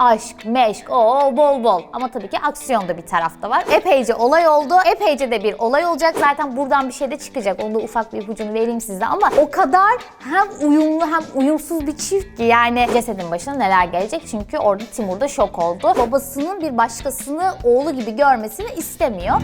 Aşk, meşk, o bol bol. Ama tabii ki aksiyon da bir tarafta var. Epeyce olay oldu. Epeyce de bir olay olacak. Zaten buradan bir şey de çıkacak. Onu da ufak bir ipucunu vereyim size. Ama o kadar hem uyumlu hem uyumsuz bir çift ki. Yani cesedin başına neler gelecek. Çünkü orada Timur da şok oldu. Babasının bir başkasını oğlu gibi görmesini istemiyor.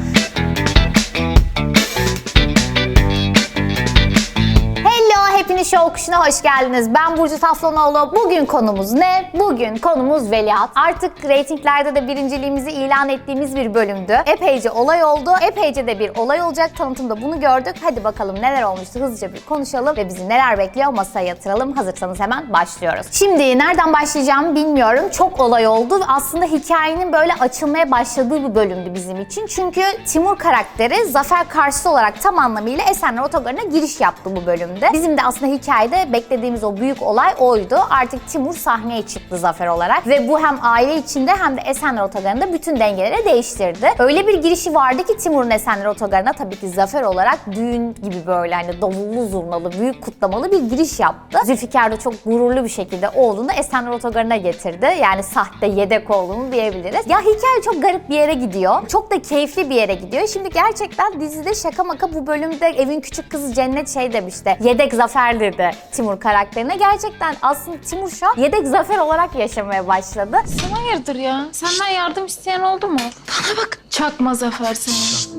Hepiniz show kuşuna hoş geldiniz. Ben Burcu Taflanoğlu. Bugün konumuz ne? Bugün konumuz Veliaht. Artık reytinglerde de birinciliğimizi ilan ettiğimiz bir bölümdü. Epeyce olay oldu. Epeyce de bir olay olacak. Tanıtımda bunu gördük. Hadi bakalım neler olmuştu hızlıca bir konuşalım ve bizi neler bekliyor masaya yatıralım. Hazırsanız hemen başlıyoruz. Şimdi nereden başlayacağımı bilmiyorum. Çok olay oldu. Aslında hikayenin böyle açılmaya başladığı bir bölümdü bizim için. Çünkü Timur karakteri Zafer karşısı olarak tam anlamıyla Esenler Otogarı'na giriş yaptı bu bölümde. Bizim de aslında hikayede beklediğimiz o büyük olay oydu. Artık Timur sahneye çıktı Zafer olarak ve bu hem aile içinde hem de Esenler Otogarı'nda bütün dengeleri değiştirdi. Öyle bir girişi vardı ki Timur'un Esenler Otogarı'na tabii ki Zafer olarak düğün gibi böyle hani davullu zurnalı büyük kutlamalı bir giriş yaptı. Zülfikar da çok gururlu bir şekilde oğlunu Esenler Otogarı'na getirdi. Yani sahte yedek oğlunu diyebiliriz. Ya hikaye çok garip bir yere gidiyor. Çok da keyifli bir yere gidiyor. Şimdi gerçekten dizide şaka maka bu bölümde evin küçük kızı Cennet şey demişti. Yedek Zafer dedi Timur karakterine. Gerçekten aslında Timur şu an yedek Zafer olarak yaşamaya başladı. Sen hayırdır ya? Senden yardım isteyen oldu mu? Bana bak. Çakma Zafer seni.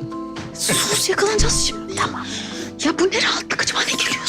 Sus yakalanacağız şimdi. Tamam. Ya bu ne rahatlık acaba ne gülüyorsun?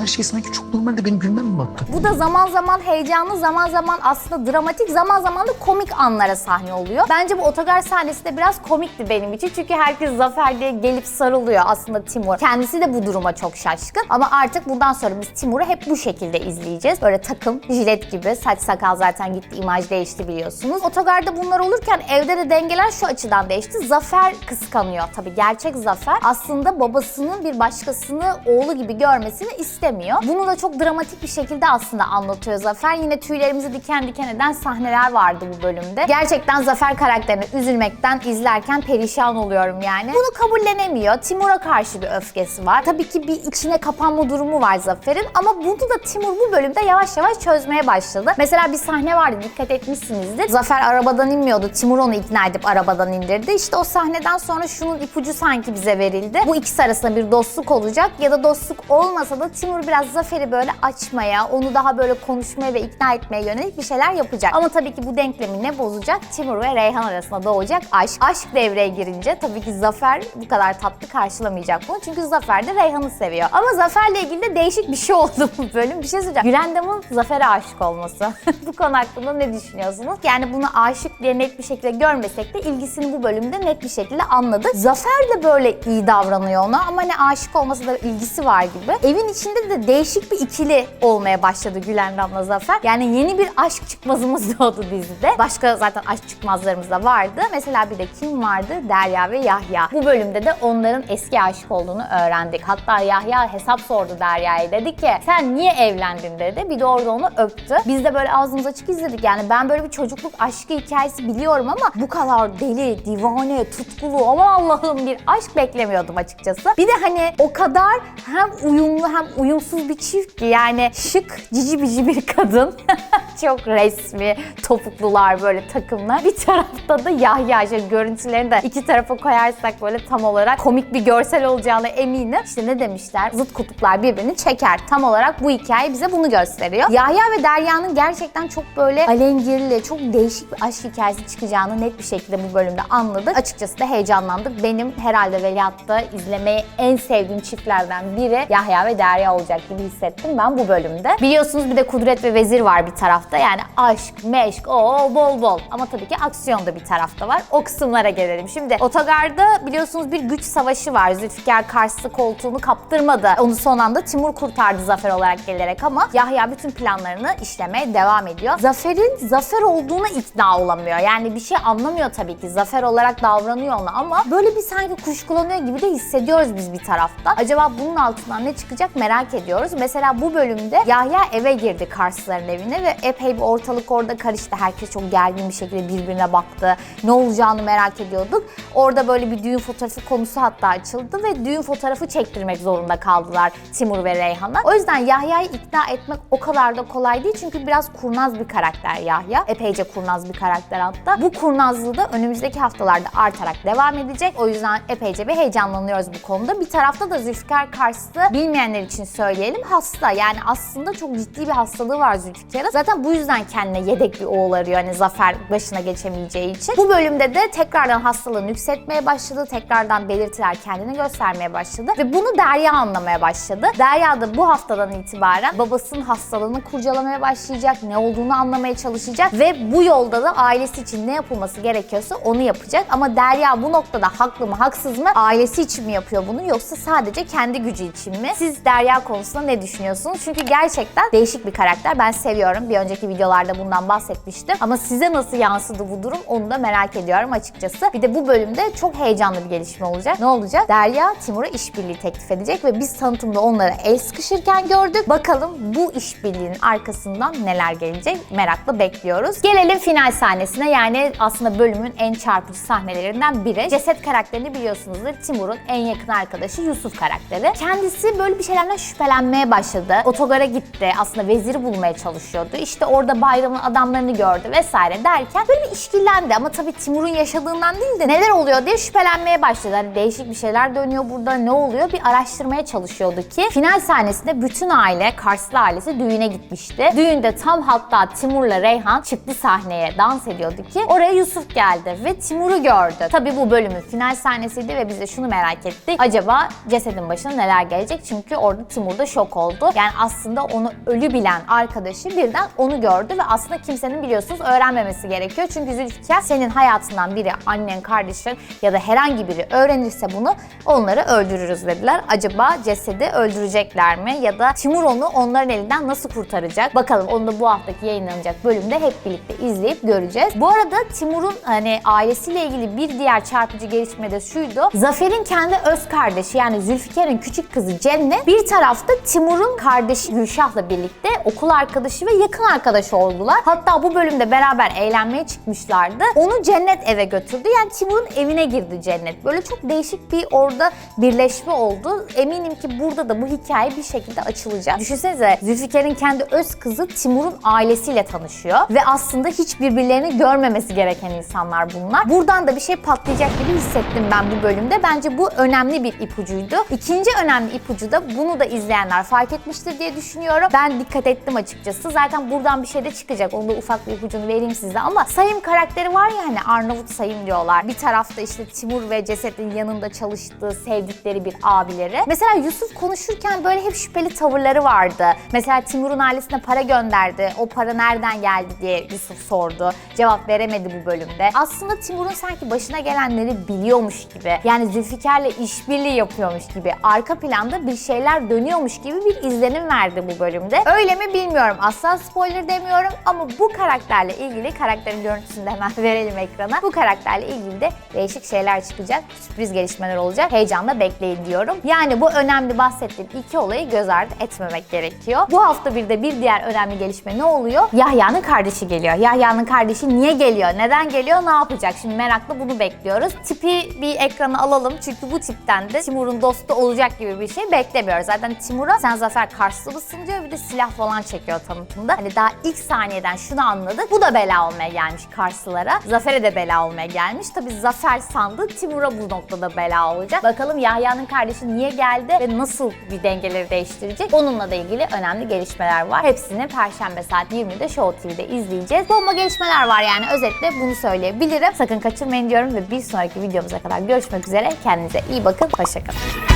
Her şey sanki çok normalde benim gülmem mi baktı? Bu da zaman zaman heyecanlı, zaman zaman aslında dramatik, zaman zaman da komik anlara sahne oluyor. Bence bu otogar sahnesi de biraz komikti benim için. Çünkü herkes Zafer diye gelip sarılıyor aslında Timur. Kendisi de bu duruma çok şaşkın. Ama artık bundan sonra biz Timur'u hep bu şekilde izleyeceğiz. Böyle takım, jilet gibi. Saç sakal zaten gitti, imaj değişti biliyorsunuz. Otogarda bunlar olurken evde de dengeler şu açıdan değişti. Zafer kıskanıyor. Tabii gerçek Zafer aslında babasının bir başkasını oğlu gibi görmesini istemiyor. Bunu da çok dramatik bir şekilde aslında anlatıyor Zafer. Yine tüylerimizi diken diken eden sahneler vardı bu bölümde. Gerçekten Zafer karakterine üzülmekten izlerken perişan oluyorum yani. Bunu kabullenemiyor. Timur'a karşı bir öfkesi var. Tabii ki bir içine kapanma durumu var Zafer'in ama bunu da Timur bu bölümde yavaş yavaş çözmeye başladı. Mesela bir sahne vardı dikkat etmişsinizdir. Zafer arabadan inmiyordu. Timur onu ikna edip arabadan indirdi. İşte o sahneden sonra şunun ipucu sanki bize verildi. Bu ikisi arasında bir dostluk olacak ya da dostluk olmasa da Timur biraz Zafer'i böyle açmaya, onu daha böyle konuşmaya ve ikna etmeye yönelik bir şeyler yapacak. Ama tabii ki bu denklemi ne bozacak? Timur ve Reyhan arasında doğacak aşk. Aşk devreye girince tabii ki Zafer bu kadar tatlı karşılamayacak bunu. Çünkü Zafer de Reyhan'ı seviyor. Ama Zafer'le ilgili de değişik bir şey oldu bu bölüm. Bir şey söyleyeceğim. Gülendam'ın Zafer'e aşık olması. bu konu hakkında ne düşünüyorsunuz? Yani bunu aşık diye net bir şekilde görmesek de ilgisini bu bölümde net bir şekilde anladık. Zafer de böyle iyi davranıyor ona ama ne aşık olması da ilgisi var gibi. Evin içinde de değişik bir ikili olmaya başladı Gülendam'la Zafer. Yani yeni bir aşk çıkmazımız doğdu dizide. Başka zaten aşk çıkmazlarımız da vardı. Mesela bir de kim vardı? Derya ve Yahya. Bu bölümde de onların eski aşık olduğunu öğrendik. Hatta Yahya hesap sordu Derya'ya. Dedi ki sen niye evlendin dedi. Bir de orada onu öptü. Biz de böyle ağzımız açık izledik. Yani ben böyle bir çocukluk aşkı hikayesi biliyorum ama bu kadar deli, divane, tutkulu aman Allah'ım bir aşk beklemiyordum açıkçası. Bir de hani o kadar hem uyumlu hem uyumsuz bir çift ki yani şık, cici bici bir kadın. Çok resmi, topuklular böyle takımlar. Bir tarafta da Yahya işte görüntülerini de iki tarafa koyarsak böyle tam olarak komik bir görsel olacağına eminim. İşte ne demişler? Zıt kutuplar birbirini çeker. Tam olarak bu hikaye bize bunu gösteriyor. Yahya ve Derya'nın gerçekten çok böyle alengirli, çok değişik bir aşk hikayesi çıkacağını net bir şekilde bu bölümde anladık. Açıkçası da heyecanlandık. Benim herhalde Veliaht'ta izlemeyi en sevdiğim çiftlerden biri Yahya ve Derya olacak gibi hissettim ben bu bölümde. Biliyorsunuz bir de Kudret ve Vezir var bir tarafta. Yani aşk, meşk, o bol bol. Ama tabii ki aksiyon da bir tarafta var. O kısımlara gelelim. Şimdi otogarda biliyorsunuz bir güç savaşı var. Zülfikar karşısı koltuğunu kaptırmadı. Onu son anda Timur kurtardı Zafer olarak gelerek ama Yahya bütün planlarını işlemeye devam ediyor. Zafer'in Zafer olduğuna ikna olamıyor. Yani bir şey anlamıyor tabii ki. Zafer olarak davranıyor ona ama böyle bir sanki kuşkulanıyor gibi de hissediyoruz biz bir tarafta. Acaba bunun altından ne çıkacak merak ediyoruz. Mesela bu bölümde Yahya eve girdi Karslıların evine ve epey bir ortalık orada karıştı. Herkes çok gergin bir şekilde birbirine baktı. Ne olacağını merak ediyorduk. Orada böyle bir düğün fotoğrafı konusu hatta açıldı ve düğün fotoğrafı çektirmek zorunda kaldılar Timur ve Reyhan'a. O yüzden Yahya'yı ikna etmek o kadar da kolay değil çünkü biraz kurnaz bir karakter Yahya. Epeyce kurnaz bir karakter hatta. Bu kurnazlığı da önümüzdeki haftalarda artarak devam edecek. O yüzden epeyce bir heyecanlanıyoruz bu konuda. Bir tarafta da Zülfikar Karslı bilmeyenler için söyleyelim hasta. Yani aslında çok ciddi bir hastalığı var Zülfikar'ın. Zaten bu yüzden kendine yedek bir oğul arıyor hani Zafer başına geçemeyeceği için. Bu bölümde de tekrardan hastalığını yükseltmeye başladı. Tekrardan belirtiler kendini göstermeye başladı. Ve bunu Derya anlamaya başladı. Derya da bu haftadan itibaren babasının hastalığını kurcalamaya başlayacak. Ne olduğunu anlamaya çalışacak. Ve bu yolda da ailesi için ne yapılması gerekiyorsa onu yapacak. Ama Derya bu noktada haklı mı haksız mı? Ailesi için mi yapıyor bunu yoksa sadece kendi gücü için mi? Siz Derya konusunda ne düşünüyorsunuz? Çünkü gerçekten değişik bir karakter. Ben seviyorum. Bir önceki videolarda bundan bahsetmiştim. Ama size nasıl yansıdı bu durum onu da merak ediyorum açıkçası. Bir de bu bölümde çok heyecanlı bir gelişme olacak. Ne olacak? Derya Timur'a işbirliği teklif edecek ve biz tanıtımda onları el sıkışırken gördük. Bakalım bu işbirliğinin arkasından neler gelecek merakla bekliyoruz. Gelelim final sahnesine yani aslında bölümün en çarpıcı sahnelerinden biri. Ceset karakterini biliyorsunuzdur. Timur'un en yakın arkadaşı Yusuf karakteri. Kendisi böyle bir şeylerden şüphelenmeye başladı. Otogara gitti. Aslında veziri bulmaya çalışıyordu. İşte orada bayramın adamlarını gördü vesaire derken böyle bir işkillendi. Ama tabii Timur'un yaşadığından değil de neler oluyor diye şüphelenmeye başladı. Hani değişik bir şeyler dönüyor burada ne oluyor bir araştırmaya çalışıyordu ki final sahnesinde bütün aile, Karslı ailesi düğüne gitmişti. Düğünde tam hatta Timur'la Reyhan çıktı sahneye dans ediyordu ki oraya Yusuf geldi ve Timur'u gördü. Tabii bu bölümün final sahnesiydi ve biz de şunu merak ettik. Acaba cesedin başına neler gelecek? Çünkü orada Timur da şok oldu. Yani aslında onu ölü bilen arkadaşı birden onu gördü ve aslında kimsenin biliyorsunuz öğrenmemesi gerekiyor. Çünkü Zülfikar senin hayatından biri, annen, kardeşin ya da herhangi biri öğrenirse bunu onları öldürürüz dediler. Acaba cesedi öldürecekler mi? Ya da Timur onu onların elinden nasıl kurtaracak? Bakalım onu da bu haftaki yayınlanacak bölümde hep birlikte izleyip göreceğiz. Bu arada Timur'un hani ailesiyle ilgili bir diğer çarpıcı gelişme de şuydu. Zafer'in kendi öz kardeşi yani Zülfikar'ın küçük kızı Cennet bir tarafta Timur'un kardeşi Gülşah'la birlikte okul arkadaşı ve yakın arkadaş oldular. Hatta bu bölümde beraber eğlenmeye çıkmışlardı. Onu Cennet eve götürdü. Yani Timur'un evine girdi Cennet. Böyle çok değişik bir orada birleşme oldu. Eminim ki burada da bu hikaye bir şekilde açılacak. Düşünsenize Zülfikar'ın kendi öz kızı Timur'un ailesiyle tanışıyor ve aslında hiç birbirlerini görmemesi gereken insanlar bunlar. Buradan da bir şey patlayacak gibi hissettim ben bu bölümde. Bence bu önemli bir ipucuydu. İkinci önemli ipucu da bunu da izleyenler fark etmiştir diye düşünüyorum. Ben dikkat ettim açıkçası. Zaten buradan bir şey de çıkacak. Onu da ufak bir ipucunu vereyim size ama Sayım karakteri var ya hani Arnavut Sayım diyorlar. Bir tarafta işte Timur ve Ceset'in yanında çalıştığı, sevdikleri bir abileri. Mesela Yusuf konuşurken böyle hep şüpheli tavırları vardı. Mesela Timur'un ailesine para gönderdi. O para nereden geldi diye Yusuf sordu. Cevap veremedi bu bölümde. Aslında Timur'un sanki başına gelenleri biliyormuş gibi. Yani Zülfikar'la işbirliği yapıyormuş gibi. Arka planda bir şeyler dönüyormuş gibi bir izlenim verdi bu bölümde. Öyle mi bilmiyorum. Asla spoiler demiyorum ama bu karakterle ilgili karakterin görüntüsünü de hemen verelim ekrana. Bu karakterle ilgili de değişik şeyler çıkacak. Sürpriz gelişmeler olacak. Heyecanla bekleyin diyorum. Yani bu önemli bahsettiğim iki olayı göz ardı etmemek gerekiyor. Bu hafta bir de bir diğer önemli gelişme ne oluyor? Yahya'nın kardeşi geliyor. Yahya'nın kardeşi niye geliyor? Neden geliyor? Ne yapacak? Şimdi merakla bunu bekliyoruz. Tipi bir ekrana alalım. Çünkü bu tipten de Timur'un dostu olacak gibi bir şey beklemiyoruz. Zaten Timur'a sen Zafer Karslı mısın diyor. Bir de silah falan çekiyor tanıtımda. Hani daha ilk saniyeden şunu anladık. Bu da bela olmaya gelmiş Karslılara. Zafer'e de bela olmaya gelmiş. Tabii Zafer sandı. Timur'a bu noktada bela olacak. Bakalım Yahya'nın kardeşi niye geldi ve nasıl bir dengeleri değiştirecek? Onunla da ilgili önemli gelişmeler var. Hepsini Perşembe saat 20'de Show TV'de izleyeceğiz. Bomba gelişmeler var yani özetle bunu söyleyebilirim. Sakın kaçırmayın diyorum ve bir sonraki videomuza kadar görüşmek üzere. Kendinize iyi bakın. Hoşçakalın.